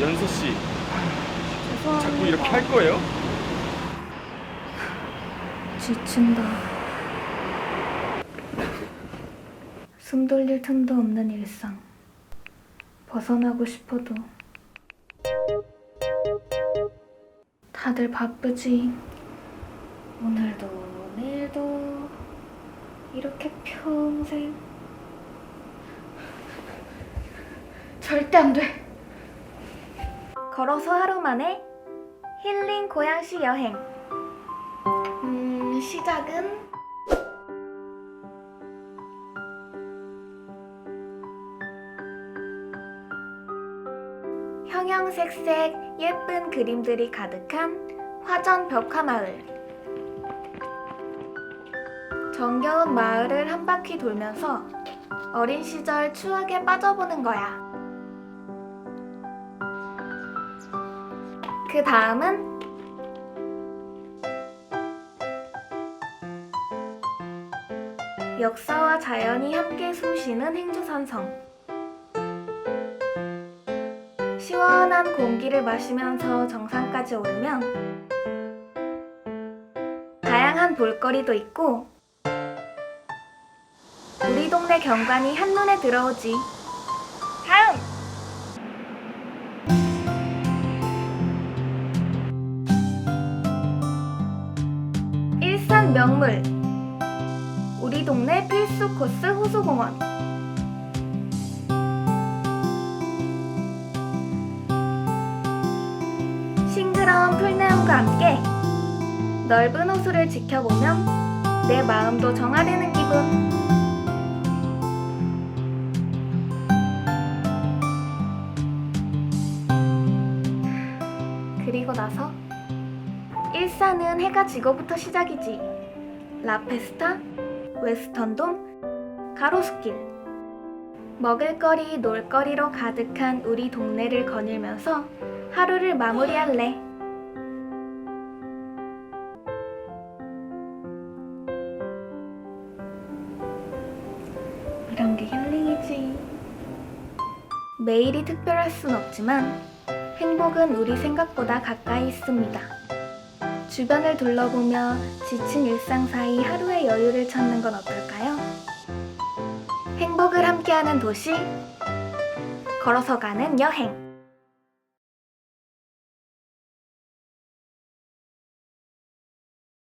연서 씨 죄송합니다. 자꾸 이렇게 할 거예요? 지친다. 숨 돌릴 틈도 없는 일상. 벗어나고 싶어도 다들 바쁘지. 오늘도 내일도 이렇게 평생 절대 안 돼. 걸어서 하루 만에 힐링 고양시 여행. 음, 시작은 형형색색 예쁜 그림들이 가득한 화전 벽화 마을. 정겨운 마을을 한 바퀴 돌면서 어린 시절 추억에 빠져보는 거야. 그 다음은 역사와 자연이 함께 숨쉬는 행주산성. 시원한 공기를 마시면서 정상까지 오르면 다양한 볼거리도 있고 우리 동네 경관이 한눈에 들어오지. 명물. 우리 동네 필수 코스 호수공원. 싱그러운 풀네임과 함께 넓은 호수를 지켜보면 내 마음도 정화되는 기분. 그리고 나서 일산은 해가 지고부터 시작이지 라페스타, 웨스턴돔, 가로수길 먹을거리, 놀거리로 가득한 우리 동네를 거닐면서 하루를 마무리할래. 이런 게 힐링이지. 매일이 특별할 순 없지만 행복은 우리 생각보다 가까이 있습니다. 주변을 둘러보며 지친 일상 사이 하루의 여유를 찾는 건 어떨까요? 행복을 함께하는 도시, 걸어서 가는 여행.